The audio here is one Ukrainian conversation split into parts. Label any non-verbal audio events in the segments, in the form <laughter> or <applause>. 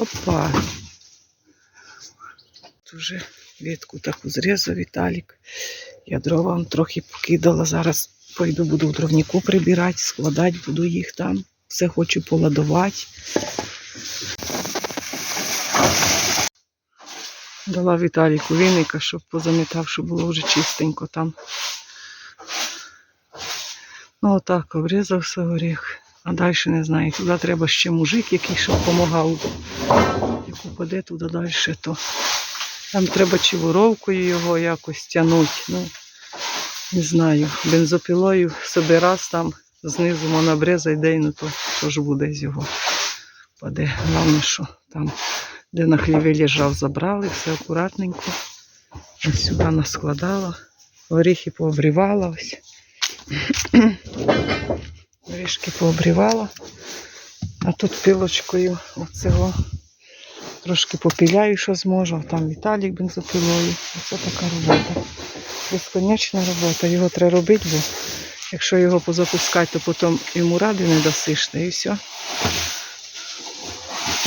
Опа. Дуже ветку таку зрізав Віталік. Я дрова вам трохи покидала. Зараз пойду буду в дровніку прибирати, складати, буду їх там. Все хочу поладувати. Дала Віталіку віника, щоб позамітав, щоб було вже чистенько там. Ну, отак обрізав все горіх. А далі не знаю. Туди треба ще мужик, який щоб допомагав. Як упаде туди далі, то там треба чи воровкою його якось тягнути. Ну, не знаю. Бензопілою собі раз там знизу можна обрізати день, ну то що ж буде з його. Паде. Головне, що там, де на хліві лежав, забрали, все акуратненько. Ось сюди наскладала. Горіхи пообрівала ось. Горішки пообрівала. А тут пилочкою оцього трошки попіляю, що зможу. Там Віталік бензопилою. Оце така робота. Безконечна робота. Його треба робити, бо якщо його позапускати, то потім йому ради не дасиш, і все.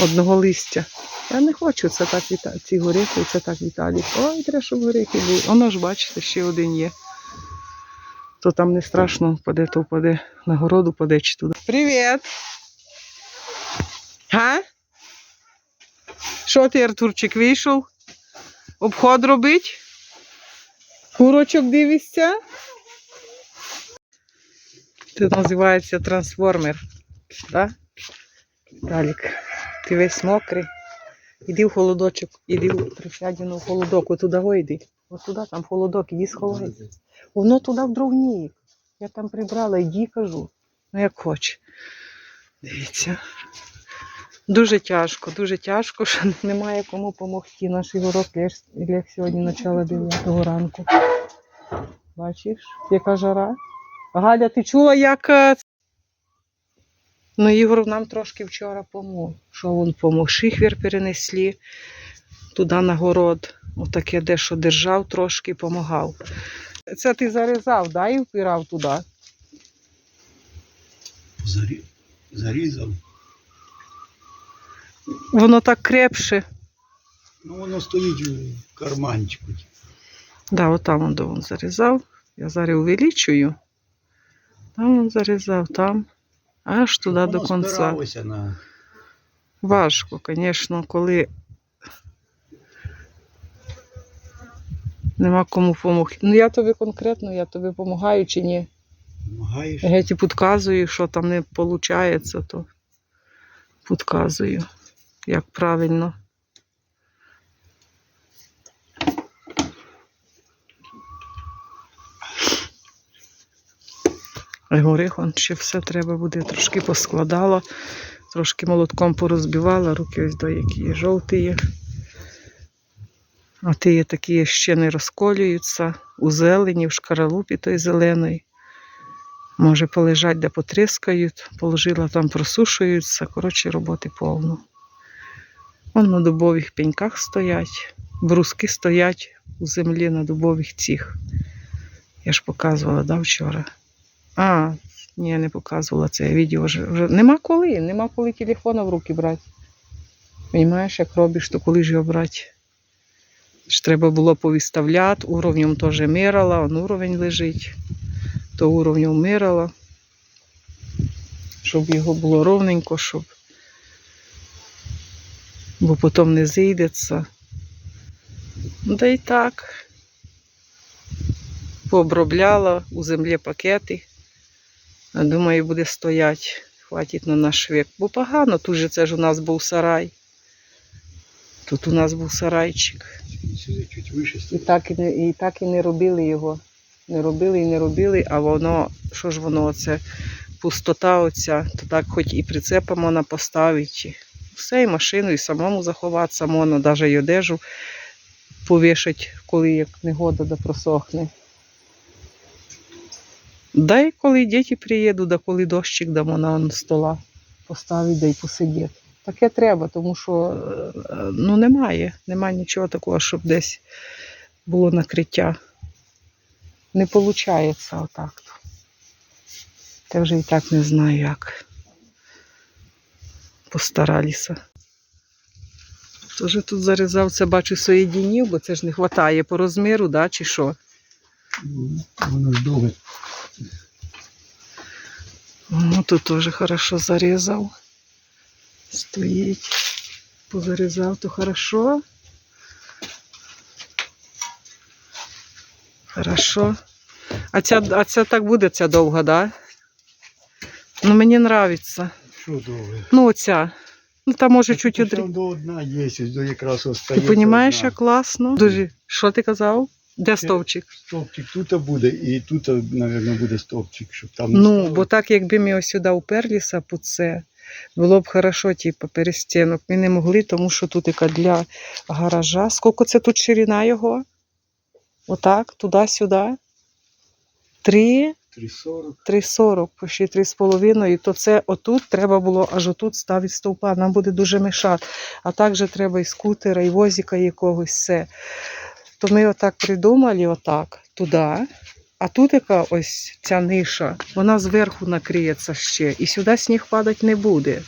Одного листя. Я не хочу це так ці горіхи, це так Віталік. Ой, треба, щоб горіхи були. Воно ж, бачите, ще один є. То там не страшно, впаде, то впаде. На городу паде чи туди. Привіт! Га? Що ти, Артурчик, вийшов? Обход робить? Курочок дивишся? Це називається трансформер. Так? Віталік, ти весь мокрий. Іди в холодочок, іди в присядіну в холодок, отуда го йди. От туди там холодок, іди сховайся. Воно туди в дровнік. Я там прибрала, йди кажу. Ну як хоч. Дивіться. Дуже тяжко, дуже тяжко, що <laughs> немає кому допомогти. Наш Ігорок лег сьогодні почала 9 ранку. Бачиш, яка жара? Галя, ти чула, як. е, Ну, Ігор нам трошки вчора помог. Що він помог? Шихвір перенесли туди на город. Отаке дещо держав, трошки допомагав. Це ти зарізав, да, і впирав туди? Зарі... Зарізав. Воно так крепше. Ну, воно стоїть у карманчику. Да, отам он, де він зарізав. Я зараз увеличую. Там він зарізав, там. Аж туди до кінця. на... Важко, звісно, коли нема кому допомогти. Ну я тобі конкретно, я тобі допомагаю чи ні. Помагаєш. Я ті підказую, що там не виходить, то підказую, як правильно. А горіх он ще все треба буде. Трошки поскладала, трошки молотком порозбивала, руки ось до які жовті є. А ті є такі ще не розколюються, у зелені, в шкаралупі той зеленої. Може полежать, де потріскають, положила там, просушуються. Коротше, роботи повно. Вон на дубових пеньках стоять, бруски стоять у землі на дубових цих. Я ж показувала, да, вчора. А, ні, не показувала це відео. Вже, вже... Нема коли, нема коли телефона в руки брати. Понімаєш, як робиш, то коли ж його брати? Ж треба було повиставляти, уровнем теж мірила, он уровень лежить то уровню вмирала, щоб його було ровненько, щоб бо потім не зійдеться. Ну, Да і так. Пообробляла у землі пакети. Думаю, буде стояти. Хватить на наш вік. Бо погано, тут же це ж у нас був сарай. Тут у нас був сарайчик. І так і не, і так і не робили його. Не робили і не робили, а воно, що ж воно, оце пустота оця, то так хоч і прицепа можна поставити. Все, і машину, і самому заховати, можна, навіть і одежу повішати, коли як негода да просохне. Да і коли діти приїдуть, да коли дощик дамо на стола поставити, да й посидіти. Таке треба, тому що е, ну, немає, немає нічого такого, щоб десь було накриття. Не виходить отак. Я вже і так не знаю як. Постаралися. Тоже тут зарізав, це бачу соєдінів, бо це ж не вистачає по розміру, да, чи що? Воно ж довге. Ну, тут теж хорошо зарізав. Стоїть. Позарізав, то хорошо. Хорошо. А ця, а ця так буде, ця довга, да? Ну, мені нравиться. Що довге? Ну, оця. Ну, там може чуть одрі. до одна є, до якраз Ти остається. розумієш, одна. як класно? Дуже. Що ти казав? Де стовпчик? Стовпчик тут буде, і тут, мабуть, буде стовпчик, щоб там. Ну, ставити. бо так, якби ми ось сюди уперлися по це, було б хорошо, типу, перестінок. Ми не могли, тому що тут яка для гаража. Скільки це тут ширина його? Отак, туди-сюди. Три, 3,40. 3,40, почти 3,5. То це отут треба було аж отут ставити стовпа. Нам буде дуже мешати. А також треба і скутера, і возика якогось все. То ми отак придумали, отак, туди. А тут яка ось ця ниша, вона зверху накриється ще, і сюди сніг падати не буде.